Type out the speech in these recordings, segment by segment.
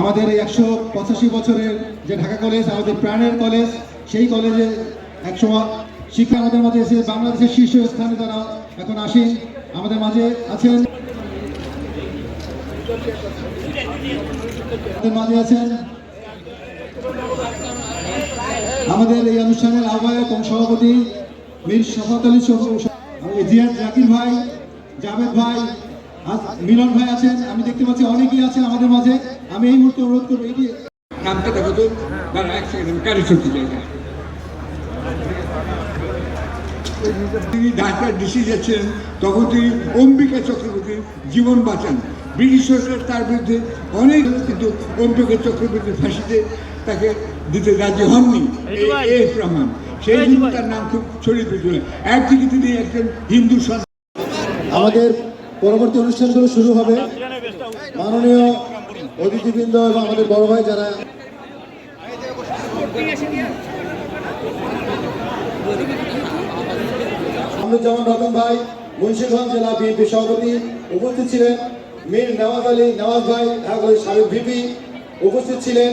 আমাদের একশো পঁচাশি বছরের যে ঢাকা কলেজ, আমাদের প্রাণের কলেজ, সেই কলেজে একশো শিক্ষা আমাদের মাঝে এসে বাংলাদেশের শীর্ষ স্থানে তারা এখন আসেন। আমাদের মাঝে আছেন। আমাদের মাঝে আছেন আমাদের এই অনুষ্ঠানের আহ্বায়ক এবং সভাপতি মীর শফাত আলী জিয়াদ জাকির ভাই, জাভেদ ভাই মিলন ভাই আছেন আমি দেখতে পাচ্ছি অনেকেই আছেন আমাদের মাঝে। আমি এই মুহূর্তে অনুরোধ করব এটি নামটা দেখো তো। দাঁড়া এক সেকেন্ড আমি কারি ছুটি জায়গা তিনি ঢাকার ডিসি যাচ্ছিলেন তখন তিনি অম্বিকা চক্রবর্তীর জীবন বাঁচান। ব্রিটিশ সরকার তার বিরুদ্ধে অনেক কিন্তু অম্বিকা চক্রবর্তীর ফাঁসিতে তাকে দিতে রাজি হননি। এ- এ প্রমাণ। সেই জন্য তার নাম খুব ছড়িয়ে পড়েছিল। একদিকে তিনি একজন হিন্দু সন্তান। আমাদের পরবর্তী অনুষ্ঠানগুলো শুরু হবে। মাননীয় অতিথিবৃন্দ এবং আমাদের বড় ভাই যারা আমরুজ্জামান রতন ভাই, মুন্সিগঞ্জ জেলা বিএনপি সভাপতি উপস্থিত ছিলেন। মীর নওয়াজ আলী, নওয়াজ ভাই, ঢাকা সাবেক ভিপি উপস্থিত ছিলেন।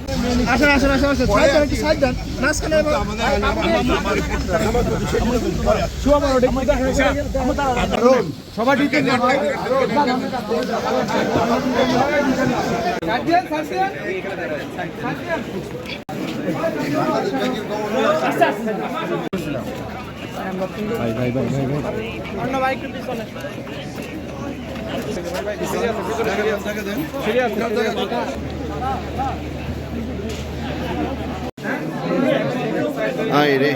আসেন আসেন আসেন আসেন। সাইড দেন একটু সাইড দেন। মাঝখানে সবাই দিতে আয় রে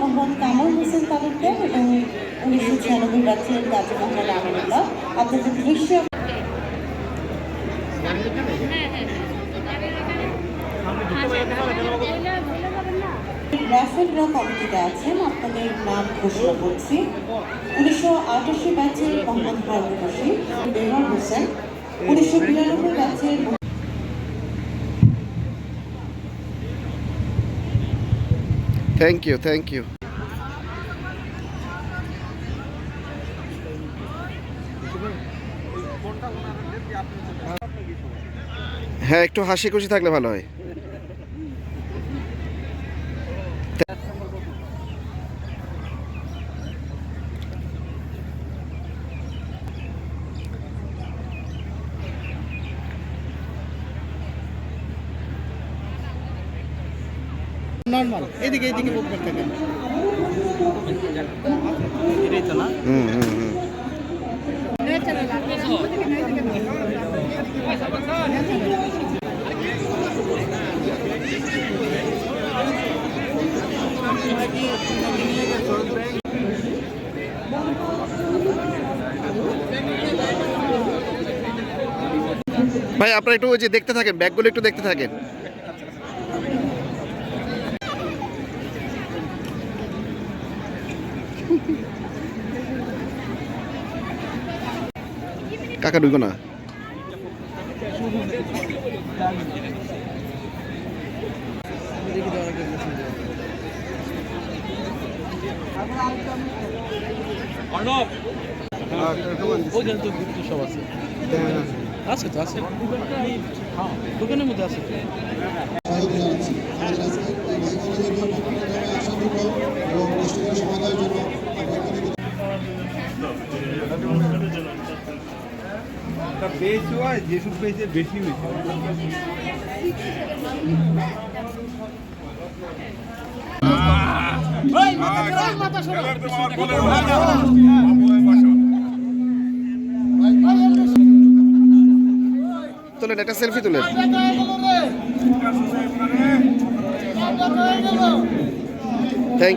মোহাম্মদ কামাল হোসেন তালুকদার এবং উনিশশো ছিয়ানব্বই ব্যাচের কাজী মোহাম্মদ আমিনুল্লাহ আপনাদের দৃশ্য রাফেল র কমিটিতে আছেন, আপনাদের নাম ঘোষণা করছি। উনিশশো আটাশি ব্যাচের মোহাম্মদ হারুন বেহর হোসেন। উনিশশো বিরানব্বই ব্যাচের থ্যাংক ইউ থ্যাংক ইউ হ্যাঁ একটু হাসি খুশি থাকলে ভালো হয়। নর্মাল এদিকে এদিকে বুক করতে থাকেন হুম হুম হুম। ভাই আপনারা একটু ওই যে দেখতে থাকেন ব্যাগগুলো একটু দেখতে থাকেন। কাকা ঢুকো না? আছে তো আছে দোকানের মধ্যে আছে জানাচ্ছি আমাদের আজকে এই ভাই কলেজের নিয়ম সম্পূর্ণভাবে আশান্তিত এবং কষ্টকর সমাধানের জন্য আমরা পেয়েছ আর যেসব পেয়েছে বেশি হয়েছে। তোলেন একটা সেলফি তুলেন। থ্যাংক